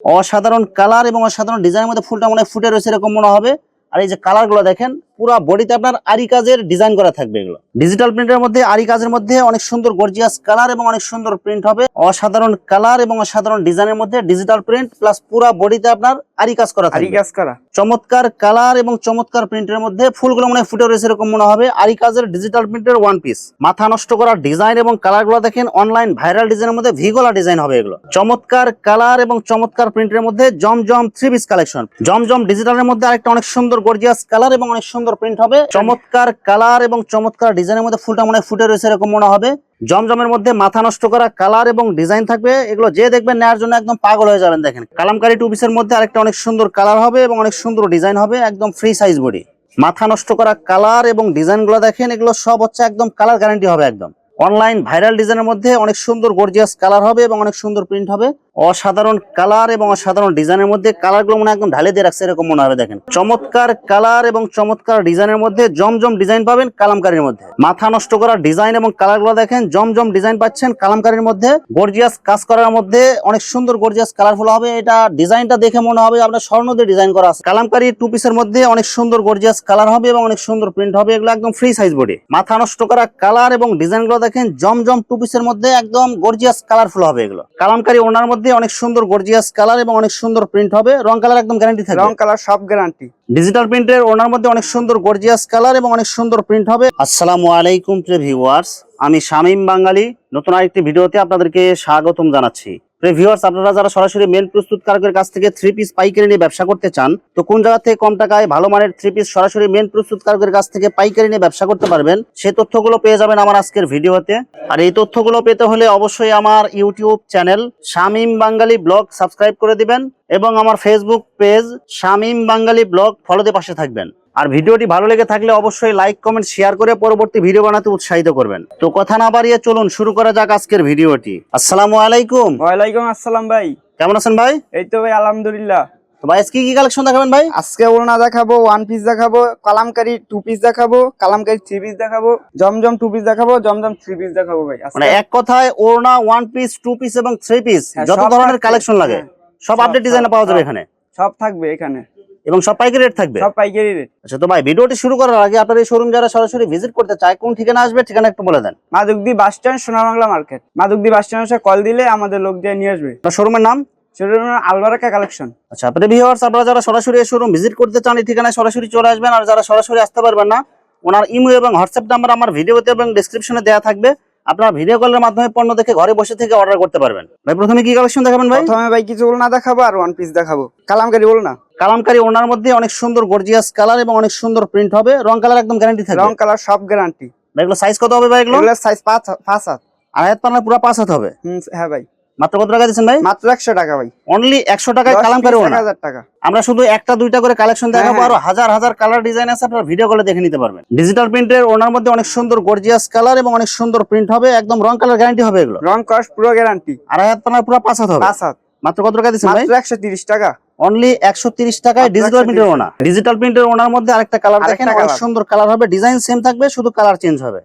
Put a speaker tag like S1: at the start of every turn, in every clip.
S1: অসাধারণ কালার এবং অসাধারণ ডিজাইনের মধ্যে ফুলটা মনে ফুটে রয়েছে এরকম মনে হবে। আর এই যে কালারগুলো দেখেন পুরো বডিতে আপনার আরি কাজের ডিজাইন করা থাকবে এগুলো। ডিজিটাল প্রিন্টের মধ্যে আরি কাজের মধ্যে অনেক সুন্দর গর্জিয়াস কালার এবং অনেক সুন্দর প্রিন্ট হবে। অসাধারণ কালার এবং অসাধারণ ডিজাইনের মধ্যে ডিজিটাল প্রিন্ট প্লাস পুরো বডিতে আপনার আরি কাজ করা
S2: আরি কাজ করা?
S1: চমৎকার কালার এবং চমৎকার প্রিন্টের মধ্যে ফুলগুলো মনে হয় ফুটে রয়েছে এরকম মনে হবে। আরি কাজের ডিজিটাল প্রিন্টের ওয়ান পিস মাথা নষ্ট করা ডিজাইন এবং কালারগুলো দেখেন অনলাইন ভাইরাল ডিজাইনের মধ্যে ভিগোলা ডিজাইন হবে এগুলো। চমৎকার কালার এবং চমৎকার প্রিন্টের মধ্যে জমজম থ্রি পিস কালেকশন জমজম ডিজিটালের মধ্যে আরেকটা অনেক সুন্দর গর্জিয়াস কালার এবং অনেক সুন্দর প্রিন্ট হবে। চমৎকার কালার এবং চমৎকার ডিজাইনের মধ্যে ফুলটা মনে ফুটে রয়েছে এরকম মনে হবে। জমজমের মধ্যে মাথা নষ্ট করা কালার এবং ডিজাইন থাকবে। এগুলো যে দেখবেন নেওয়ার জন্য একদম পাগল হয়ে যাবেন দেখেন। কালামকারি টু পিসের মধ্যে আরেকটা অনেক সুন্দর কালার হবে এবং অনেক সুন্দর ডিজাইন হবে, একদম ফ্রি সাইজ বডি মাথা নষ্ট করা কালার এবং ডিজাইনগুলো দেখেন, এগুলো সব হচ্ছে একদম কালার গ্যারান্টি হবে একদম। অনলাইন ভাইরাল ডিজাইনের মধ্যে অনেক সুন্দর গর্জিয়াস কালার হবে এবং অনেক সুন্দর প্রিন্ট হবে। অসাধারণ কালার এবং অসাধারণ ডিজাইনের মধ্যে কালারগুলো মনে একদম ঢালে দিয়ে রাখছে, এরকম মনে হবে দেখেন। চমৎকার কালার এবং চমৎকার ডিজাইনের মধ্যে জমজম ডিজাইন পাবেন কালামকারীর মধ্যে। মাথা নষ্ট করা ডিজাইন এবং কালারগুলো দেখেন, জমজম ডিজাইন পাচ্ছেন কালামকারীর মধ্যে। গর্জিয়াস কাজ করার মধ্যে অনেক সুন্দর, গর্জিয়াস কালারফুল হবে। এটা ডিজাইনটা দেখে মনে হবে আপনার স্বর্ণ দিয়ে ডিজাইন করা আছে। কালামকারী টু পিসের মধ্যে অনেক সুন্দর, গর্জিয়াস কালার হবে এবং অনেক সুন্দর প্রিন্ট হবে। এগুলো একদম ফ্রি সাইজ বডি মাথা নষ্ট করা কালার এবং ডিজাইনগুলো দেখেন, জমজম টু পিসের মধ্যে একদম গর্জিয়াস কালারফুল হবে এগুলো। কালামকারী ওনার মধ্যে অনেক সুন্দর গর্জিয়াস কালার এবং অনেক সুন্দর প্রিন্ট হবে। রং কালার একদম গ্যারান্টি থাকবে।
S2: রং কালার সব গ্যারান্টি
S1: ডিজিটাল প্রিন্টের ওনার মধ্যে অনেক সুন্দর গর্জিয়াস কালার এবং অনেক সুন্দর প্রিন্ট হবে। আসসালামু আলাইকুম প্রিয় ভিউয়ার্স আমি শামিম বাঙালি। নতুন আরেকটি ভিডিওতে আপনাদেরকে স্বাগতম জানাচ্ছি। ভিউয়ার্স আপনারা যারা সরাসরি মেন প্রস্তুতকারকের কাছ থেকে থ্রি পিস পাইকারি নিয়ে ব্যবসা করতে চান, তো কোন জায়গা থেকে কম টাকায় ভালো মানের থ্রি পিস সরাসরি মেন প্রস্তুতকারকের কাছ থেকে পাইকারি নিয়ে ব্যবসা করতে পারবেন, সেই তথ্যগুলো পেয়ে যাবেন আমার আজকের ভিডিওতে। আর এই তথ্যগুলো পেতে হলে অবশ্যই আমার YouTube channel Shamim Bangali blog subscribe করে দিবেন এবং আমার Facebook page Shamim Bangali blog ফলোতে পাশে থাকবেন। আর ভিডিওটি ভালো লেগে থাকলে অবশ্যই লাইক কমেন্ট শেয়ার করে পরবর্তী ভিডিও বানাতে উৎসাহিত করবেন। তো কথা না বাড়িয়ে চলুন শুরু করা যাক আজকের ভিডিওটি। আসসালামু আলাইকুম।
S2: ওয়ালাইকুম আসসালাম ভাই।
S1: কেমন আছেন ভাই?
S2: এই তো ভাই আলহামদুলিল্লাহ।
S1: তো ভাই আজকে কি কালেকশন দেখাবেন ভাই?
S2: আজকে ওড়না দেখাবো ওয়ান পিস দেখাবো কালামকারি টু পিস দেখাবো কালামকারি থ্রি পিস দেখাবো জমজম টু পিস দেখাবো জমজম থ্রি পিস দেখাবো ভাই
S1: মানে এক কথায় ওড়না ওয়ান পিস টু পিস এবং থ্রি পিস
S2: হ্যাঁ,
S1: যত ধরনের কালেকশন লাগে
S2: হ্যাঁ,
S1: সব
S2: সব,
S1: আপডেট ডিজাইনে পাওয়া যাবে এখানে।
S2: সব থাকবে এখানে।
S1: এবং সব পাইকারি রেট থাকবে?
S2: সব পাইকারি রেট
S1: আচ্ছা তো ভাই ভিডিওটি শুরু করার আগে আপনার এই শোরুম যারা সরাসরি ভিজিট করতে চায় কোন ঠিকানা আসবে? ঠিকানা একটু বলে দেন।
S2: Madukdi bus stand Sonabangla market Madukdi bus stand এসে কল দিলে আমাদের লোক দিয়ে নিয়ে আসবে।
S1: আপনার শোরুমের নাম?
S2: হলো আলবারাকা কালেকশন
S1: আচ্ছা আপনাদের ভিউয়ার্স আপনারা যারা সরাসরি এই শোরুম ভিজিট করতে চান এই ঠিকানায় সরাসরি চলে আসবেন। আর যারা সরাসরি আসতে পারবেন না ওনার ইমো এবং হোয়াটসঅ্যাপ নাম্বার আমার ভিডিওতে এবং ডেসক্রিপশনে দেওয়া থাকবে। আপনারা ভিডিও কলের মাধ্যমে পণ্য দেখে ঘরে বসে থেকে অর্ডার করতে পারবেন। ভাই প্রথমে কি কালেকশন দেখাবেন ভাই?
S2: প্রথমে ভাই কিছু ওড়না দেখাবো আর ওয়ান পিস দেখাবো। কালামকারি ওড়না
S1: কালামকারি ওনার মধ্যে অনেক সুন্দর গর্জিয়াস কালার এবং অনেক সুন্দর প্রিন্ট হবে। রং কালার একদম গ্যারান্টি থাকবে।
S2: রং কালার সব গ্যারান্টি
S1: ভাই এগুলো সাইজ কত হবে ভাই এগুলো?
S2: এগুলো সাইজ পাঁচ হাত।
S1: আর হাত পানার পুরো পাঁচ হাত হবে।
S2: হ্যাঁ ভাই।
S1: মাত্র কত টাকা দিচ্ছেন ভাই?
S2: মাত্র একশো টাকা ভাই।
S1: অনলি একশো টাকায় কালামকারী
S2: হাজার টাকা।
S1: আমরা শুধু একটা দুইটা করে কালেকশন দেখাবো
S2: হ্যাঁ,
S1: আর হাজার হাজার কালার ডিজাইন আছে আপনারা ভিডিও কলে দেখে নিতে পারবেন। ডিজিটাল প্রিন্টের ওনার মধ্যে অনেক সুন্দর গর্জিয়াস কালার এবং অনেক সুন্দর প্রিন্ট হবে একদম রং কালার গ্যারান্টি হবে এগুলো।
S2: রং কস্ট পুরো গ্যারান্টি
S1: আর হাত পানার পুরো পাঁচ হাত হবে।
S2: পাঁচ হাত।
S1: মাত্র কত টাকা দিচ্ছেন ভাই?
S2: একশো তিরিশ টাকা।
S1: অনলি একশো তিরিশ টাকায় ডিজিটাল প্রিন্টের ওনা। ডিজিটাল প্রিন্টের ওনার মধ্যে আরেকটা কালার দেখেন অনেক সুন্দর কালার হবে ডিজাইন সেম থাকবে শুধু কালার চেঞ্জ হবে।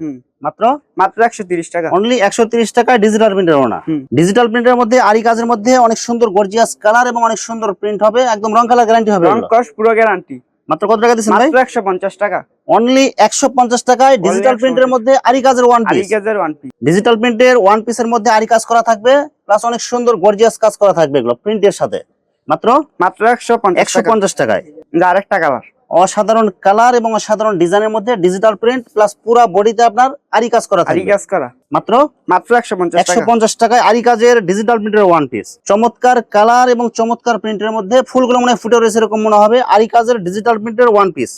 S1: মাত্র?
S2: মাত্র একশো তিরিশ টাকা।
S1: অনলি একশো তিরিশ টাকায় ডিজিটাল প্রিন্টের ওনা ডিজিটাল প্রিন্টের মধ্যে আরি কাজের মধ্যে অনেক সুন্দর গর্জিয়াস কালার এবং অনেক সুন্দর প্রিন্ট হবে একদম রং কালার গ্যারান্টি হবে
S2: রং। পুরো গ্যারান্টি
S1: মাত্র কত টাকা দিচ্ছেন ভাই?
S2: একশো পঞ্চাশ টাকা।
S1: অনলি একশো পঞ্চাশ টাকায় ডিজিটাল প্রিন্টের মধ্যে আরি কাজের ওয়ান পিস
S2: আলিকাজের ওয়ান পিস
S1: ডিজিটাল প্রিন্টের ওয়ান পিসের মধ্যে আরি কাজ করা থাকবে প্লাস অনেক সুন্দর গর্জিয়াস কাজ করা থাকবে এগুলো প্রিন্টের সাথে। মাত্র
S2: মাত্র একশো পঞ্চাশ
S1: একশো
S2: টাকা
S1: পঞ্চাশ টাকায়।
S2: যা আরেকটা কালার
S1: অসাধারণ কালার এবং অসাধারণ ডিজাইনের মধ্যে ডিজিটাল প্রিন্ট প্লাস পুরা বডিতে আপনার আরি কাজ করা থাকবে।
S2: আলিকাজ করা।
S1: মাত্র?
S2: মাত্র একশো পঞ্চাশ
S1: একশো
S2: টাকা
S1: পঞ্চাশ টাকায় আরি কাজের ডিজিটাল প্রিন্টের ওয়ান পিস চমৎকার কালার এবং চমৎকার প্রিন্টের মধ্যে ফুলগুলো মনে ফুটে রয়েছে এরকম মনে হবে। আরি কাজের ডিজিটাল প্রিন্টের ওয়ান পিস?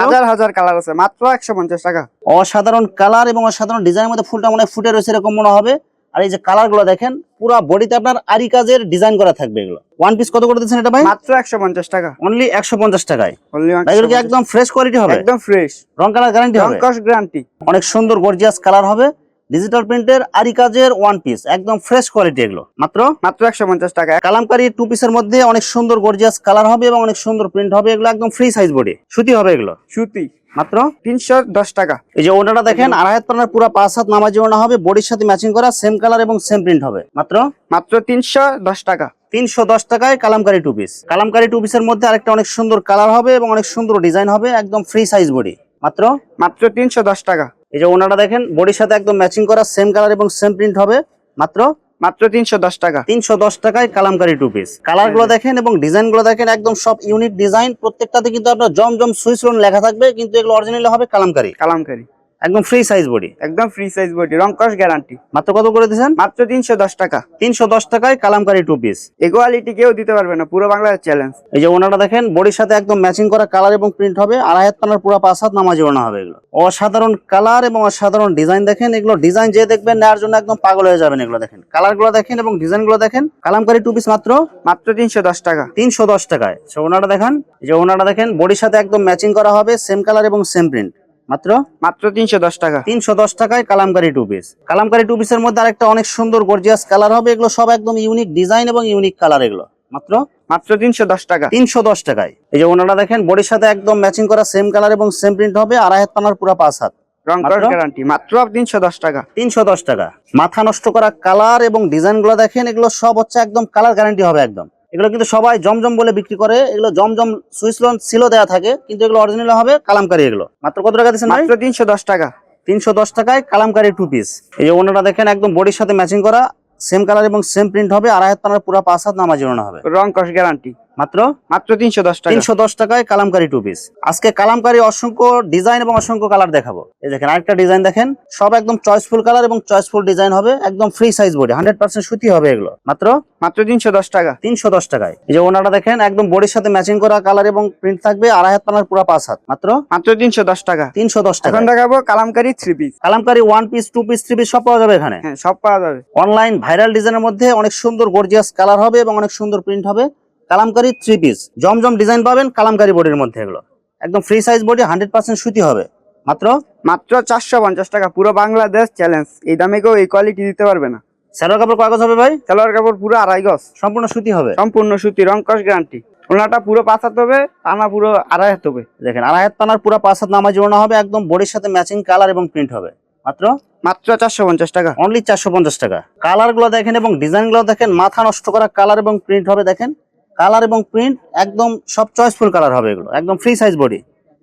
S2: হাজার হাজার কালার আছে। মাত্র একশো পঞ্চাশ টাকা।
S1: অসাধারণ কালার এবং অসাধারণ ডিজাইনের মধ্যে ফুলটা মনে ফুটে রয়েছে এরকম মনে হবে। আর এই যে কালারগুলো দেখেন পুরা বডিতে আপনার আরি কাজের ডিজাইন করা থাকবে এগুলো। ওয়ান পিস কত করে দিচ্ছেন এটা ভাই?
S2: মাত্র একশো পঞ্চাশ টাকা।
S1: অনলি একশো পঞ্চাশ টাকায়।
S2: Only
S1: এগুলো কি একদম ফ্রেশ কোয়ালিটি হবে?
S2: একদম ফ্রেশ
S1: রং কালার গ্যারান্টি
S2: রং
S1: হবে?
S2: কস্ট গ্যারান্টি
S1: অনেক সুন্দর গর্জিয়াস কালার হবে। ডিজিটাল প্রিন্টের আরি কাজের ওয়ান পিস একদম ফ্রেশ কোয়ালিটি এগুলো। মাত্র?
S2: মাত্র একশো পঞ্চাশ টাকা।
S1: কালামকারি টু পিসের মধ্যে অনেক সুন্দর গর্জিয়াস কালার হবে এবং অনেক সুন্দর প্রিন্ট হবে এগুলো একদম ফ্রি সাইজ বডি সুতি হবে এগুলো।
S2: সুতি।
S1: মাত্র?
S2: তিনশো দশ টাকা।
S1: এই যে ওনাটা দেখেন আড়াই হাত পানার পুরো পাঁচ হাত নামাজি ওনা হবে বডির সাথে ম্যাচিং করা সেম কালার এবং সেম প্রিন্ট হবে। মাত্র?
S2: মাত্র তিনশো দশ টাকা।
S1: তিনশো দশ টাকায় kalamkari two piece kalamkari two পিসের মধ্যে আরেকটা অনেক সুন্দর কালার হবে এবং অনেক সুন্দর ডিজাইন হবে একদম ফ্রি সাইজ বডি মাত্র?
S2: মাত্র তিনশো দশ টাকা।
S1: এই যে ওনাটা দেখেন বডির সাথে একদম ম্যাচিং করা সেম কালার এবং সেম প্রিন্ট হবে। মাত্র?
S2: মাত্র তিনশো দশ টাকা।
S1: তিনশো দশ টাকায় কালামকারি টু পিস কালারগুলো দেখেন এবং ডিজাইনগুলো দেখেন একদম সব ইউনিক ডিজাইন প্রত্যেকটাতে কিন্তু আপনার জমজম সুইচ লেখা থাকবে কিন্তু এগুলো অরিজিনাল হবে কালামকারি।
S2: কালামকারি।
S1: একদম ফ্রি সাইজ বডি
S2: একদম ফ্রি সাইজ বডি রং কস গ্যারান্টি
S1: মাত্র কত করে দিয়েছেন?
S2: মাত্র তিনশো দশ টাকা।
S1: তিনশো দশ টাকায় কালামকারি টু পিস
S2: এই কোয়ালিটি কেউ দিতে পারবে না পুরো বাংলার চ্যালেঞ্জ
S1: এই যে ওনাটা দেখেন বডির সাথে একদম ম্যাচিং করা কালার এবং প্রিন্ট হবে আড়াই হাত পানার পুরো পাঁচ হাত নামাজি ওনা হবে এগুলো। অসাধারণ কালার এবং অসাধারণ ডিজাইন দেখেন এগুলো ডিজাইন যে দেখবেন নেওয়ার জন্য একদম পাগল হয়ে যাবেন এগুলো দেখেন। কালারগুলো দেখেন এবং ডিজাইনগুলো দেখেন কালামকারি টু পিস মাত্র?
S2: মাত্র তিনশো দশ টাকা।
S1: তিনশো দশ টাকায়। সে ওনাটা দেখেন এই যে ওনাটা দেখেন বডির সাথে একদম ম্যাচিং করা হবে সেম কালার এবং সেম প্রিন্ট মাত্র?
S2: মাত্র তিনশো দশ টাকা।
S1: তিনশো দশ টাকায় kalamkari two piece kalamkari two পিসের মধ্যে আরেকটা অনেক সুন্দর গর্জিয়াস কালার হবে। এগুলো সব একদম ইউনিক ডিজাইন এবং ইউনিক কালার এগুলো। মাত্র?
S2: মাত্র তিনশো দশ টাকা।
S1: তিনশো দশ টাকায়। এই যে ওনারা দেখেন বডির সাথে একদম ম্যাচিং করা সেম কালার এবং সেম প্রিন্ট হবে আড়াই হাত পানার পুরো পাঁচ হাত।
S2: রং গ্যারান্টি মাত্র তিনশো দশ টাকা।
S1: তিনশো দশ টাকা। মাথা নষ্ট করা কালার এবং ডিজাইনগুলো দেখেন এগুলো সব হচ্ছে একদম কালার গ্যারান্টি হবে একদম। এগুলো কিন্তু সবাই জমজম বলে বিক্রি করে এগুলো জমজম সুইচ লোন ছিল দেওয়া থাকে কিন্তু এগুলো অরিজিনাল হবে কালামকারি এগুলো। মাত্র কত টাকা দিচ্ছেন
S2: মাত্র তিনশো দশ টাকা।
S1: তিনশো দশ টাকায় কালামকারি টু পিস এই যে ওনারা দেখেন একদম বডির সাথে ম্যাচিং করা সেম কালার এবং সেম প্রিন্ট হবে আড়াই হাত পানার পুরো পাঁচ হাত নামাজ হবে।
S2: রং কস গ্যারান্টি
S1: মাত্র?
S2: মাত্র তিনশো দশ টাকা।
S1: তিনশো দশ টাকায় কালামকারি টু পিস আজকে কালামকারি অসংখ্য ডিজাইন এবং অসংখ্য কালার দেখাবো। এই দেখেন আরেকটা ডিজাইন দেখেন। সব একদম চয়েসফুল কালার এবং চয়েসফুল ডিজাইন হবে একদম free size body hundred percent সুতি হবে এগুলো। মাত্র?
S2: মাত্র তিনশো দশ টাকা।
S1: তিনশো দশ টাকায়। এই যে ওনারা দেখেন একদম বডির সাথে ম্যাচিং করা কালার এবং প্রিন্ট থাকবে আড়াই হাত পানার পুরো পাঁচ হাত। মাত্র?
S2: মাত্র তিনশো দশ টাকা।
S1: তিনশো দশ টাকা
S2: এখন দেখাবো kalamkari three piece
S1: kalamkari one piece two piece three piece সব পাওয়া যাবে এখানে।
S2: হ্যাঁ সব পাওয়া যাবে।
S1: অনলাইন ভাইরাল ডিজাইনের মধ্যে অনেক সুন্দর গর্জিয়াস কালার হবে এবং অনেক সুন্দর প্রিন্ট হবে। কালামকারি থ্রি পিস জমজম ডিজাইন পাবেন কালামকারি বডির মধ্যে এগুলো। একদম free size body hundred percent সুতি হবে। মাত্র?
S2: মাত্র চারশো পঞ্চাশ টাকা। পুরো বাংলাদেশ চ্যালেঞ্জ এই দামে কেউ এই কোয়ালিটি দিতে পারবে না।
S1: স্যালোর কাপড় কাগজ হবে ভাই?
S2: সালোয়ার কাপড় পুরো আড়াই গজ।
S1: সম্পূর্ণ সুতি হবে?
S2: সম্পূর্ণ সুতি রং কস গ্যারান্টি ওনাটা পুরো পাঁচ হাত হবে টানা পুরো আড়াই হাত হবে।
S1: দেখেন আড়াই হাত পানার পুরো পাঁচ হাত নামাজ ওড়না হবে একদম বডির সাথে ম্যাচিং কালার এবং প্রিন্ট হবে। মাত্র?
S2: মাত্র চারশো পঞ্চাশ টাকা।
S1: অনলি চারশো পঞ্চাশ টাকা। কালারগুলো দেখেন এবং ডিজাইনগুলো দেখেন মাথা নষ্ট করা কালার এবং প্রিন্ট হবে দেখেন। কালার এবং প্রিন্ট একদম সব চয়েসফুল কালার হবে এগুলো। একদম ফ্রি সাইজ বডি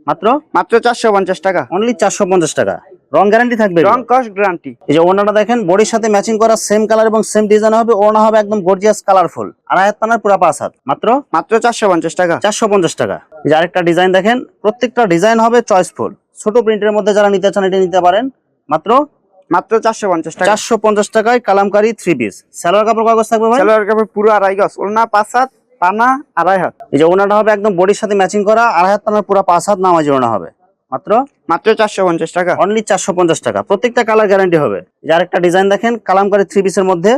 S1: মাত্র?
S2: মাত্র চারশো পঞ্চাশ টাকা।
S1: অনলি চারশো পঞ্চাশ টাকা। রং গ্যারান্টি থাকবে
S2: রং কস্ট গ্যারান্টি
S1: এই যে ওনাটা দেখেন বডির সাথে ম্যাচিং করা সেম কালার এবং সেম ডিজাইন হবে ওনা হবে একদম গর্জিয়াস কালারফুল আর হাত পানার পুরা পাঁচ হাত। মাত্র?
S2: মাত্র চারশো পঞ্চাশ টাকা।
S1: চারশো পঞ্চাশ টাকা। এই যে আরেকটা ডিজাইন দেখেন প্রত্যেকটা ডিজাইন হবে চয়েসফুল ছোট প্রিন্টের মধ্যে যারা নিতে চান এটা নিতে পারেন। মাত্র?
S2: মাত্র চারশো পঞ্চাশ টাকা।
S1: চারশো পঞ্চাশ টাকায় কালামকারি থ্রি পিস সালোয়ার কাপড় কাগজ থাকবে ভাই?
S2: সালোয়ার কাপড় পুরো আড়াই গজ। ওনা পাঁচ হাত পানা আড়াই হাত।
S1: এই যে ওনাটা হবে একদম বডির সাথে ম্যাচিং করা আড়াই হাত পানার পুরো পাঁচ হাত নামাজি ওনা হবে। মাত্র?
S2: মাত্র চারশো পঞ্চাশ টাকা।
S1: অনলি চারশো পঞ্চাশ টাকা। প্রত্যেকটা কালার গ্যারান্টি হবে। এই যে আরেকটা ডিজাইন দেখেন কালামকারি থ্রি পিসের মধ্যে।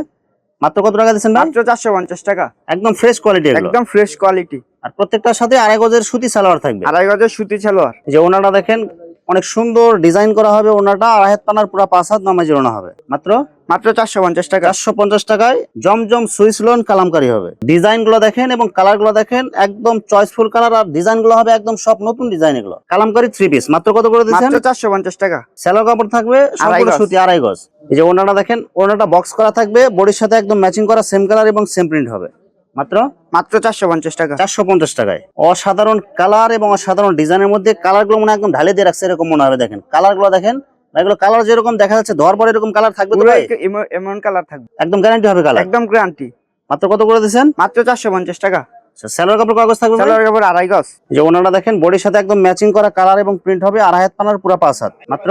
S1: মাত্র কত টাকা দিচ্ছেন
S2: মাত্র চারশো পঞ্চাশ টাকা।
S1: একদম ফ্রেশ কোয়ালিটি
S2: একদম ফ্রেশ কোয়ালিটি
S1: আর প্রত্যেকটার সাথে আড়াই গজের সুতি সালোয়ার থাকবে।
S2: আড়াই গজের সুতি সালোয়ার।
S1: যে ওনাটা দেখেন অনেক সুন্দর ডিজাইন করা হবে ওনাটা হাত পানার পুরো পাঁচ হাত নামাজি ওনা হবে। মাত্র?
S2: মাত্র চারশো পঞ্চাশ টাকা।
S1: চারশো পঞ্চাশ টাকায় জমজম সুইস লোন কালামকারী হবে। ডিজাইনগুলো দেখেন এবং কালারগুলো দেখেন একদম চয়েসফুল কালার আর ডিজাইনগুলো হবে একদম সব নতুন ডিজাইন এগুলো। কালামকারী থ্রি পিস মাত্র কত করে দিচ্ছেন
S2: চারশো পঞ্চাশ টাকা।
S1: স্যালো কাপড় থাকবে। সুতি আড়াই গজ। এই যে ওনাটা দেখেন ওনাটা বক্স করা থাকবে বডির সাথে একদম ম্যাচিং করা সেম কালার এবং সেম প্রিন্ট হবে। মাত্র?
S2: মাত্র চারশো পঞ্চাশ টাকা।
S1: চারশো পঞ্চাশ টাকায়। অসাধারণ কালার এবং অসাধারণ ডিজাইনের মধ্যে কালারগুলো মনে একদম ঢালে দিয়ে রাখছে এরকম মনে হবে দেখেন। কালারগুলো দেখেন এগুলো কালার যেরকম দেখা যাচ্ছে ধর পর এরকম কালার থাকবে তো ভাই?
S2: এমন- কালার থাকবে।
S1: একদম গ্যারান্টি হবে কালার?
S2: একদম গ্যারান্টি
S1: মাত্র কত করে দিচ্ছেন
S2: মাত্র চারশো পঞ্চাশ টাকা।
S1: স্যালোর কাপড় কাগজ থাকবে?
S2: সালোয়ার কাপড় আড়াই গজ।
S1: যে ওনারা দেখেন বডির সাথে একদম ম্যাচিং করা কালার এবং প্রিন্ট হবে আড়াই হাত পানার পুরো পাঁচ হাত। মাত্র?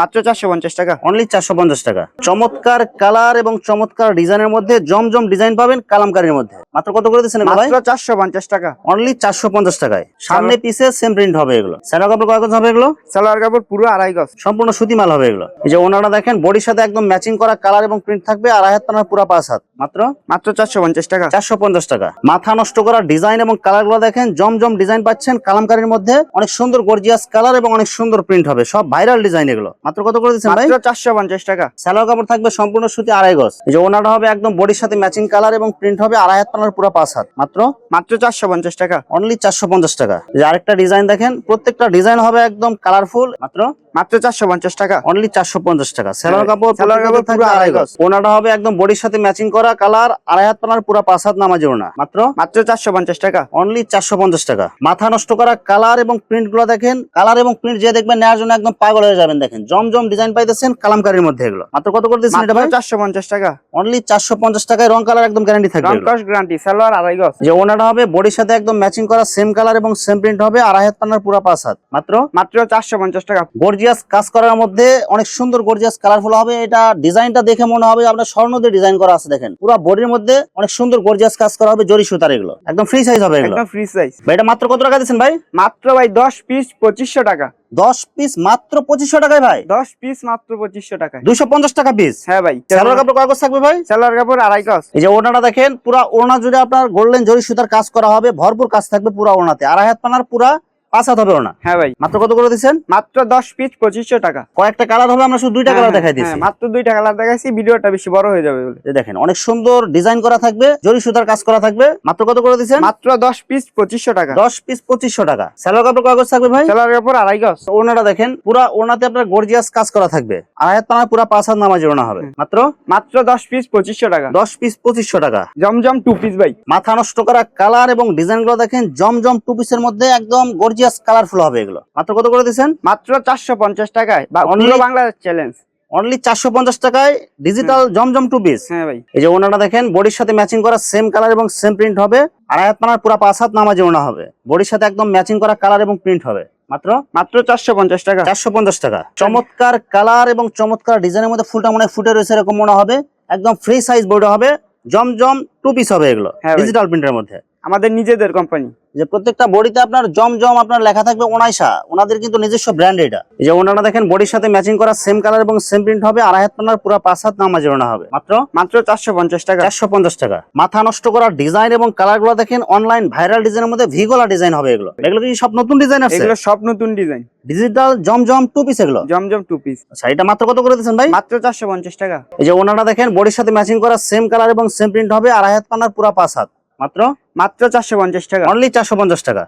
S2: মাত্র চারশো পঞ্চাশ টাকা।
S1: অনলি চারশো পঞ্চাশ টাকা। চমৎকার কালার এবং চমৎকার ডিজাইনের মধ্যে জমজম ডিজাইন পাবেন কালামকারীর মধ্যে। মাত্র কত করে দিচ্ছেন
S2: মাত্র চারশো পঞ্চাশ টাকা।
S1: অনলি চারশো পঞ্চাশ টাকায়। সামনে পিছে সেম প্রিন্ট হবে এগুলো। স্যালো কাপড় কাগজ হবে এগুলো?
S2: সালোয়ার কাপড় পুরো আড়াই গজ।
S1: সম্পূর্ণ সুতি মাল হবে এগুলো। এই যে ওনারা দেখেন বডির সাথে একদম ম্যাচিং করা কালার এবং প্রিন্ট থাকবে আড়াই হাত পানার পুরো পাঁচ হাত। মাত্র?
S2: মাত্র চারশো পঞ্চাশ টাকা।
S1: চারশো পঞ্চাশ টাকা। মাথা নষ্ট করা ডিজাইন এবং কালারগুলো দেখেন জমজম ডিজাইন পাচ্ছেন কালামকারীর মধ্যে। অনেক সুন্দর গর্জিয়াস কালার এবং অনেক সুন্দর প্রিন্ট হবে। সব ভাইরাল ডিজাইন এগুলো। মাত্র কত করে দিচ্ছেন ভাই?
S2: চারশো পঞ্চাশ টাকা।
S1: সালোয়ার কাপড় থাকবে সম্পূর্ণ সুতি আড়াই গজ। এই যে ওনাটা হবে একদম বডির সাথে ম্যাচিং কালার এবং প্রিন্ট হবে আড়াই হাত পানার পুরো পাঁচ হাত। মাত্র?
S2: মাত্র চারশো পঞ্চাশ টাকা।
S1: অনলি চারশো পঞ্চাশ টাকা। আরেকটা ডিজাইন দেখেন প্রত্যেকটা ডিজাইন হবে একদম কালারফুল মাত্র?
S2: মাত্র চারশো পঞ্চাশ টাকা।
S1: অনলি চারশো পঞ্চাশ টাকা।
S2: হ্যাঁ,
S1: কাপড়
S2: সালোয়ার
S1: প্রত্যেকটাতে
S2: কাপড় পুরো
S1: আড়াই গজ। ওনাটা হবে একদম বডির সাথে ম্যাচিং করা কালার আড়াই হাত পানার পুরা পাঁচ হাত নামাজ ওনা মাত্র?
S2: মাত্র চারশো পঞ্চাশ টাকা।
S1: অনলি চারশো পঞ্চাশ টাকা। মাথা নষ্ট করা কালার এবং প্রিন্টগুলো দেখেন কালার এবং প্রিন্ট যে দেখবেন নেওয়ার জন্য একদম পাগল হয়ে যাবেন দেখেন। জমজম ডিজাইন পাইতেছেন কালামকারীর মধ্যে এগুলো। মাত্র কত করে দিচ্ছেন এটা ভাই?
S2: চারশো পঞ্চাশ টাকা।
S1: অনলি চারশো পঞ্চাশ টাকায় রং কালার একদম গ্যারান্টি থাকবে
S2: রং
S1: এগুলো।
S2: গ্যারান্টি সালোয়ার আড়াই গজ।
S1: যে ওনাটা হবে বডির সাথে একদম ম্যাচিং করা সেম কালার এবং সেম প্রিন্ট হবে আড়াই হাত পানার পুরা পাঁচ হাত। মাত্র?
S2: মাত্র চারশো পঞ্চাশ টাকা।
S1: গর্জিয়াস কাজ করার মধ্যে অনেক সুন্দর গর্জিয়াস কালারফুল হবে। এটা ডিজাইনটা দেখে মনে হবে আপনার স্বর্ণ দিয়ে ডিজাইন করা আছে দেখেন। পুরো বডির মধ্যে অনেক সুন্দর গর্জিয়াস কাজ করা হবে জরি সুতার এগুলো। একদম ফ্রি সাইজ হবে এগুলো।
S2: একদম ফ্রি সাইজ
S1: ভাই এটা মাত্র কত টাকা দিচ্ছেন ভাই?
S2: মাত্র ভাই দশ পিস পঁচিশশো টাকা।
S1: দশ পিস মাত্র পঁচিশশো টাকায় ভাই?
S2: দশ পিস মাত্র পঁচিশশো টাকায়।
S1: দুশো পঞ্চাশ টাকা পিস
S2: হ্যাঁ ভাই।
S1: সালোয়ার কাপড় কাগজ থাকবে ভাই?
S2: সালোয়ার কাপড় আড়াই গজ।
S1: এই যে ওনাটা দেখেন পুরা ওনা জুড়ে আপনার গোল্ডেন জরি সুতার কাজ করা হবে ভরপুর কাজ থাকবে পুরা ওনাতে আড়াই হাত পানার পুরা পাঁচ হাত হবে ওনা
S2: হ্যাঁ ভাই।
S1: মাত্র কত করে দিচ্ছেন?
S2: মাত্র দশ পিস পঁচিশশো টাকা।
S1: কয়েকটা কালার হবে আমরা শুধু দুইটা কালার
S2: হ্যাঁ,
S1: দেখাই
S2: হ্যাঁ,
S1: দিচ্ছি।
S2: মাত্র দুইটা কালার দেখাইছি ভিডিওটা বেশি বড় হয়ে যাবে বলে।
S1: দেখেন অনেক সুন্দর ডিজাইন করা থাকবে জরি সুতার কাজ করা থাকবে। মাত্র কত করে দিচ্ছেন?
S2: মাত্র দশ পিস পঁচিশশো টাকা।
S1: দশ পিস পঁচিশশো টাকা। সালোয়ার কাপড় কাগজ থাকবে ভাই?
S2: সালোয়ার কাপড় আড়াই গজ।
S1: ওনাটা দেখেন পুরা ওনাতে আপনার গর্জিয়াস কাজ করা থাকবে। আড়াই হাত পানা পুরা পাঁচ হাত নামাজ ওনা হবে। মাত্র?
S2: মাত্র দশ পিস পঁচিশশো টাকা।
S1: দশ পিস পঁচিশশো টাকা।
S2: জমজম টু পিস ভাই।
S1: মাথা নষ্ট করা কালার এবং ডিজাইনগুলো দেখেন জমজম টু পিসের মধ্যে একদম গর্জিয়াস কালারফুল হবে এগুলো। মাত্র কত করে দিচ্ছেন
S2: মাত্র চারশো পঞ্চাশ টাকায়। বা অন্য বাংলাদেশ চ্যালেঞ্জ
S1: অনলি চারশো পঞ্চাশ টাকায় ডিজিটাল জমজম টু পিস
S2: হ্যাঁ ভাই।
S1: এই যে ওনাটা দেখেন বডির সাথে ম্যাচিং করা সেম কালার এবং সেম প্রিন্ট হবে। আড়াই হাত পানার পুরা পাঁচ হাত নামাজে ওনা হবে। বডির সাথে একদম ম্যাচিং করা কালার এবং প্রিন্ট হবে। মাত্র?
S2: মাত্র চারশো পঞ্চাশ টাকা।
S1: চারশো পঞ্চাশ টাকা। চমৎকার কালার এবং চমৎকার ডিজাইনের মধ্যে ফুলটা মনে হয় ফুটে রয়েছে এরকম মনে হবে। একদম ফ্রি সাইজ বডি হবে। জমজম টু পিস হবে এগুলো
S2: হ্যাঁ
S1: ডিজিটাল প্রিন্টের মধ্যে।
S2: আমাদের নিজেদের কোম্পানি
S1: যে প্রত্যেকটা বডিতে আপনার জমজম আপনার লেখা থাকবে ওনাইশা ওনাদের কিন্তু নিজস্ব ব্র্যান্ড এটা। এই যে ওনারা দেখেন বডির সাথে ম্যাচিং করা সেম কালার এবং সেম প্রিন্ট হবে আড়াই হাত পানার পুরো পাঁচ হাত নামাজে ওনা হবে। মাত্র?
S2: মাত্র চারশো পঞ্চাশ টাকা।
S1: চারশো পঞ্চাশ টাকা। মাথা নষ্ট করা ডিজাইন এবং কালারগুলো দেখেন অনলাইন ভাইরাল ডিজাইনের মধ্যে ভিগোলা ডিজাইন হবে এগুলো। এগুলো কি সব নতুন ডিজাইন আছে
S2: এগুলো সব নতুন ডিজাইন
S1: ডিজিটাল জমজম টু পিস এগুলো?
S2: জমজম টু পিস
S1: আচ্ছা এটা মাত্র কত করে দিচ্ছেন ভাই?
S2: মাত্র চারশো পঞ্চাশ টাকা।
S1: এই যে ওনারা দেখেন বডির সাথে ম্যাচিং করা সেম কালার এবং সেম প্রিন্ট হবে আড়াই হাত পানার পুরা পাঁচ হাত। মাত্র?
S2: মাত্র চারশো পঞ্চাশ টাকা।
S1: অনলি চারশো পঞ্চাশ টাকা।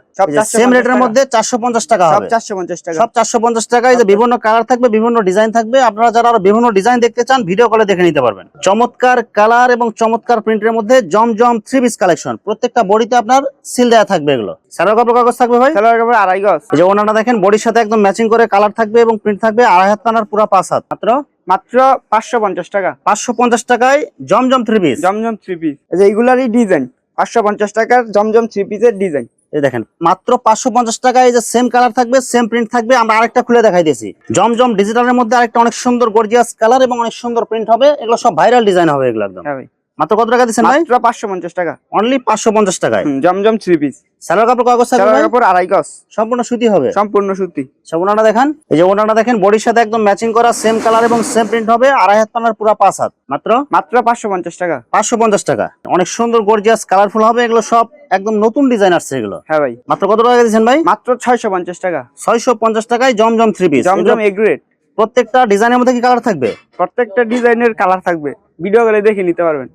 S1: সেম
S2: 450
S1: রেটের মধ্যে চারশো পঞ্চাশ টাকা
S2: সব চারশো পঞ্চাশ টাকা।
S1: সব চারশো পঞ্চাশ টাকায় যে বিভিন্ন কালার থাকবে বিভিন্ন ডিজাইন থাকবে। আপনারা যারা আরও বিভিন্ন ডিজাইন দেখতে চান ভিডিও কলে দেখে নিতে পারবেন। চমৎকার কালার এবং চমৎকার প্রিন্টের মধ্যে জমজম থ্রি পিস কালেকশন প্রত্যেকটা বডিতে আপনার সিল দেওয়া থাকবে এগুলো। স্যালোর কাপড় কাগজ থাকবে ভাই?
S2: সালোয়ার কাপড় আড়াই গজ।
S1: যে ওনারা দেখেন বডির সাথে একদম ম্যাচিং করে কালার থাকবে এবং প্রিন্ট থাকবে আড়াই হাত পানার পুরা পাঁচ হাত। মাত্র?
S2: মাত্র পাঁচশো পঞ্চাশ টাকা।
S1: পাঁচশো পঞ্চাশ টাকায় জমজম থ্রি পিস
S2: জমজম থ্রি পিস এইগুলারই ডিজাইন পাঁচশো পঞ্চাশ টাকার জমজম থ্রি পিসের ডিজাইন
S1: এই দেখেন, মাত্র পাঁচশো পঞ্চাশ টাকায় যে সেম কালার থাকবে সেম প্রিন্ট থাকবে, আমরা আরেকটা খুলে দেখাই দিয়েছি। জমজম ডিজিটালের মধ্যে আরেকটা অনেক সুন্দর গর্জিয়াস কালার এবং অনেক সুন্দর প্রিন্ট হবে, এগুলো সব ভাইরাল ডিজাইন হবে এগুলো একদম। মাত্র কত টাকা দিচ্ছেন ভাই?
S2: মাত্র পাঁচশো পঞ্চাশ টাকা।
S1: অনলি পাঁচশো পঞ্চাশ টাকায়?
S2: হুম, জমজম থ্রি পিস
S1: স্যালোর কাপড় কাগজ থাকবে
S2: সালোয়ার? কাপড় আড়াই গজ।
S1: সম্পূর্ণ সুতি হবে?
S2: সম্পূর্ণ সুতি।
S1: সব দেখেন। এই যে ওনারা দেখেন বডির সাথে একদম ম্যাচিং করা সেম কালার এবং সেম প্রিন্ট হবে আড়াই হাত পানার পুরা পাঁচ হাত। মাত্র?
S2: মাত্র পাঁচশো পঞ্চাশ টাকা।
S1: পাঁচশো পঞ্চাশ টাকা। অনেক সুন্দর গর্জিয়াস কালারফুল হবে এগুলো সব একদম নতুন ডিজাইন আসছে এগুলো।
S2: হ্যাঁ ভাই।
S1: মাত্র কত টাকা দিচ্ছেন ভাই?
S2: মাত্র ছয়শো পঞ্চাশ টাকা।
S1: ছয়শো পঞ্চাশ টাকায় জমজম থ্রি পিস
S2: জমজম এগ্রেড
S1: প্রত্যেকটা ডিজাইনের মধ্যে কি কালার থাকবে?
S2: প্রত্যেকটা ডিজাইনের কালার থাকবে। ভিডিও গেলে দেখে নিতে পারবেন।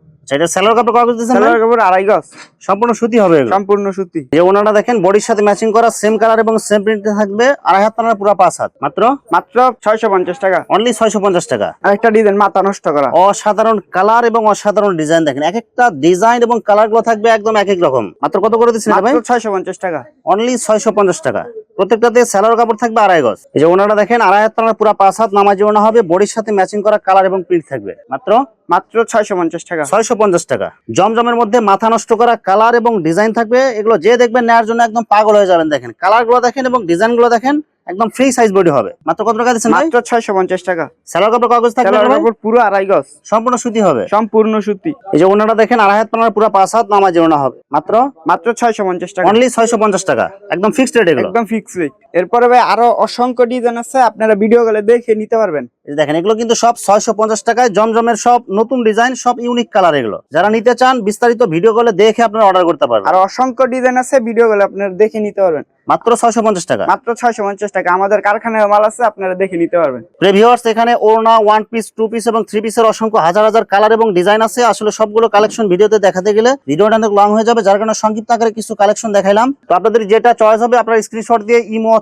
S1: কাপড়
S2: কাপড় আড়াই গজ।
S1: সম্পূর্ণ সুতি হবে
S2: সম্পূর্ণ সুতি।
S1: যে ওনারা দেখেন বডির সাথে ম্যাচিং করা সেম কালার এবং সেম প্রিন্ট থাকবে আড়াই হাত পানার পুরা পাঁচ হাত। মাত্র?
S2: মাত্র ছয়শো পঞ্চাশ টাকা।
S1: অনলি ছয়শো পঞ্চাশ টাকা।
S2: আরেকটা ডিজাইন মাথা নষ্ট করা।
S1: অসাধারণ কালার এবং অসাধারণ ডিজাইন দেখেন এক একটা ডিজাইন এবং কালারগুলো থাকবে একদম এক এক রকম। মাত্র কত করে দিচ্ছেন ভাই?
S2: ছয়শো পঞ্চাশ টাকা।
S1: অনলি ছয়শো পঞ্চাশ টাকা। প্রত্যেকটাতে স্যালোর কাপড় থাকবে আড়াই গজ। এই যে ওনারা দেখেন আড়াই হাত পুরো পুরা পাঁচ হাত নামাজি ওনা হবে বডির সাথে ম্যাচিং করা কালার এবং প্রিন্ট থাকবে। মাত্র?
S2: মাত্র ছয়শো পঞ্চাশ টাকা।
S1: ছয়শো পঞ্চাশ টাকা। জমজমের মধ্যে মাথা নষ্ট করা কালার এবং ডিজাইন থাকবে। এগুলো যে দেখবেন নেওয়ার জন্য একদম পাগল হয়ে যাবেন দেখেন। কালারগুলো দেখেন এবং ডিজাইনগুলো দেখেন একদম ফ্রি সাইজ বডি হবে। মাত্র কত টাকা দিচ্ছেন
S2: মাত্র ছয়শো পঞ্চাশ টাকা।
S1: সালোয়ার কাপড় কাগজ থাকবে
S2: সালোয়ার কাপড় পুরো আড়াই গজ।
S1: সম্পূর্ণ সুতি হবে?
S2: সম্পূর্ণ সুতি।
S1: এই যে ওনাটা দেখেন আড়াই হাত পনার পুরো পাঁচ হাত নামাজ ওনা হবে। মাত্র?
S2: মাত্র ছয়শো পঞ্চাশ টাকা।
S1: অনলি ছয়শো পঞ্চাশ টাকা। একদম ফিক্সড রেট এগুলো।
S2: একদম ফিক্সড রেট এরপরে ভাই আরও অসংখ্য ডিজাইন আছে আপনারা ভিডিও গেলে দেখে নিতে পারবেন।
S1: দেখেন এগুলো কিন্তু সব ছয়শো পঞ্চাশ টাকায় জমজমের সব নতুন ডিজাইন সব ইউনিক কালার এগুলো। যারা নিতে চান বিস্তারিত ভিডিও কলে দেখে আপনারা অর্ডার করতে পারবেন।
S2: আর অসংখ্য ডিজাইন আছে ভিডিও গেলে আপনারা দেখে নিতে পারবেন।
S1: মাত্র ছয়শো পঞ্চাশ টাকা।
S2: মাত্র ছয়শো পঞ্চাশ টাকা আমাদের কারখানায় মাল আছে আপনারা দেখে নিতে পারবেন।
S1: প্রিভিউয়ার্স এখানে ওড়না ওয়ান পিস টু পিস এবং থ্রি পিসের অসংখ্য হাজার হাজার কালার এবং ডিজাইন আছে। আসলে সবগুলো কালেকশন ভিডিওতে দেখাতে গেলে ভিডিওটা অনেক লং হয়ে যাবে যার কারণে সংক্ষিপ্ত আকারে কিছু কালেকশন দেখাইলাম। তো আপনাদের যেটা চয়েস হবে আপনারা স্ক্রিনশট দিয়ে ইমো